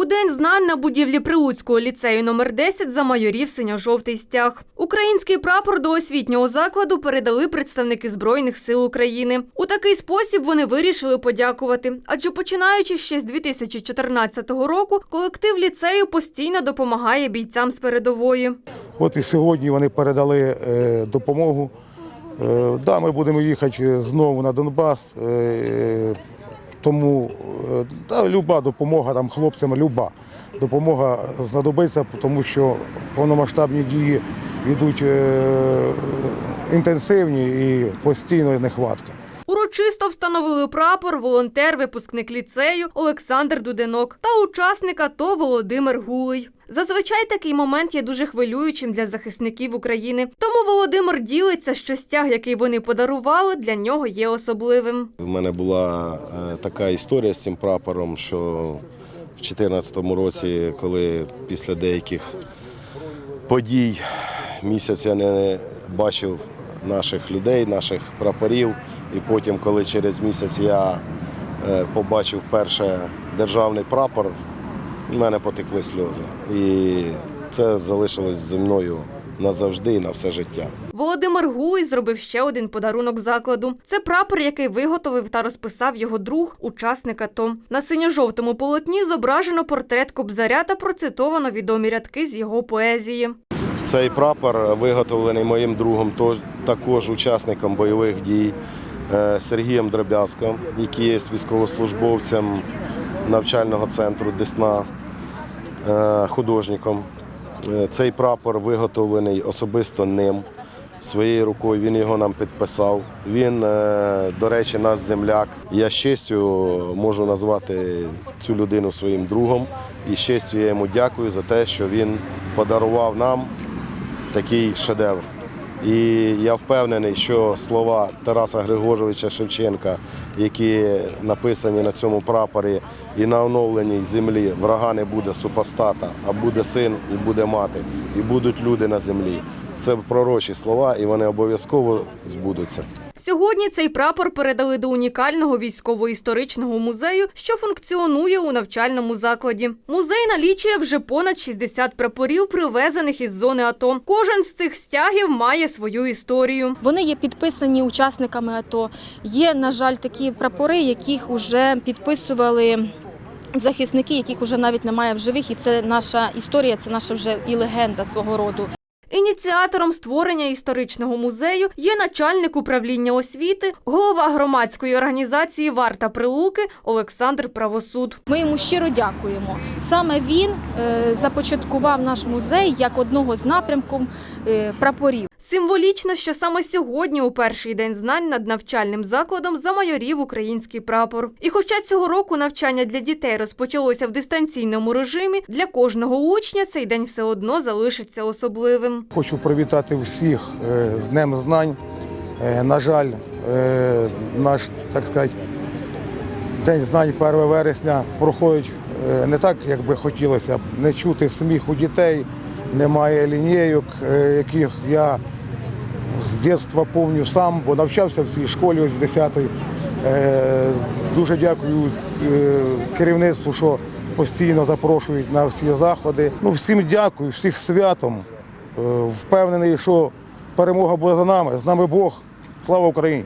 У день знань на будівлі Прилуцького ліцею номер 10 замайорів синьо-жовтий стяг. Український прапор до освітнього закладу передали представники Збройних сил України. У такий спосіб вони вирішили подякувати. Адже починаючи ще з 2014 року, колектив ліцею постійно допомагає бійцям з передової. От і сьогодні вони передали е, допомогу. Е, да, ми будемо їхати знову на Донбас. Е, тому та, люба допомога там хлопцям, люба допомога знадобиться, тому що повномасштабні дії йдуть е, інтенсивні і постійно нехватка. Урочисто встановили прапор волонтер, випускник ліцею Олександр Дуденок та учасник АТО Володимир Гулий. Зазвичай такий момент є дуже хвилюючим для захисників України. Тому Володимир ділиться, що стяг, який вони подарували, для нього є особливим. У мене була е, така історія з цим прапором, що в 2014 році, коли після деяких подій місяць я не бачив наших людей, наших прапорів, і потім, коли через місяць я е, побачив перше державний прапор, в мене потекли сльози. І це залишилось зі мною назавжди і на все життя. Володимир Гулий зробив ще один подарунок закладу. Це прапор, який виготовив та розписав його друг, учасник АТО. На синьо-жовтому полотні зображено портрет Кобзаря та процитовано відомі рядки з його поезії. Цей прапор виготовлений моїм другом, також учасником бойових дій е, Сергієм Дробязко, який є військовослужбовцем навчального центру Десна, е, художником. Е, Цей прапор виготовлений особисто ним. Своєю рукою він його нам підписав. Він, до речі, наш земляк. Я з честю можу назвати цю людину своїм другом. І з честю я йому дякую за те, що він подарував нам такий шедевр. І я впевнений, що слова Тараса Григоровича Шевченка, які написані на цьому прапорі, і на оновленій землі врага не буде супостата, а буде син і буде мати, і будуть люди на землі. Це пророчі слова, і вони обов'язково збудуться. Сьогодні цей прапор передали до унікального військово-історичного музею, що функціонує у навчальному закладі. Музей налічує вже понад 60 прапорів, привезених із зони АТО. Кожен з цих стягів має свою історію. Вони є підписані учасниками АТО. Є, на жаль, такі прапори, яких вже підписували захисники, яких вже навіть немає в живих. І це наша історія, це наша вже і легенда свого роду. Ініціатором створення історичного музею є начальник управління освіти, голова громадської організації Варта Прилуки Олександр Правосуд. Ми йому щиро дякуємо. Саме він е, започаткував наш музей як одного з напрямків е, прапорів. Символічно, що саме сьогодні, у перший день знань над навчальним закладом, замайорів український прапор. І хоча цього року навчання для дітей розпочалося в дистанційному режимі, для кожного учня цей день все одно залишиться особливим. Хочу привітати всіх е, з Днем знань. Е, На жаль, е, наш, так сказати, День знань 1 вересня проходить не так, як би хотілося б. Не чути сміху дітей, немає лінійок, яких я з дитинства пам'ятаю сам, бо навчався в цій школі ось в 10-ї. Е, Дуже дякую е, керівництву, що постійно запрошують на всі заходи. Ну, всім дякую, всіх святом. Е, Впевнений, що перемога буде за нами. З нами Бог. Слава Україні!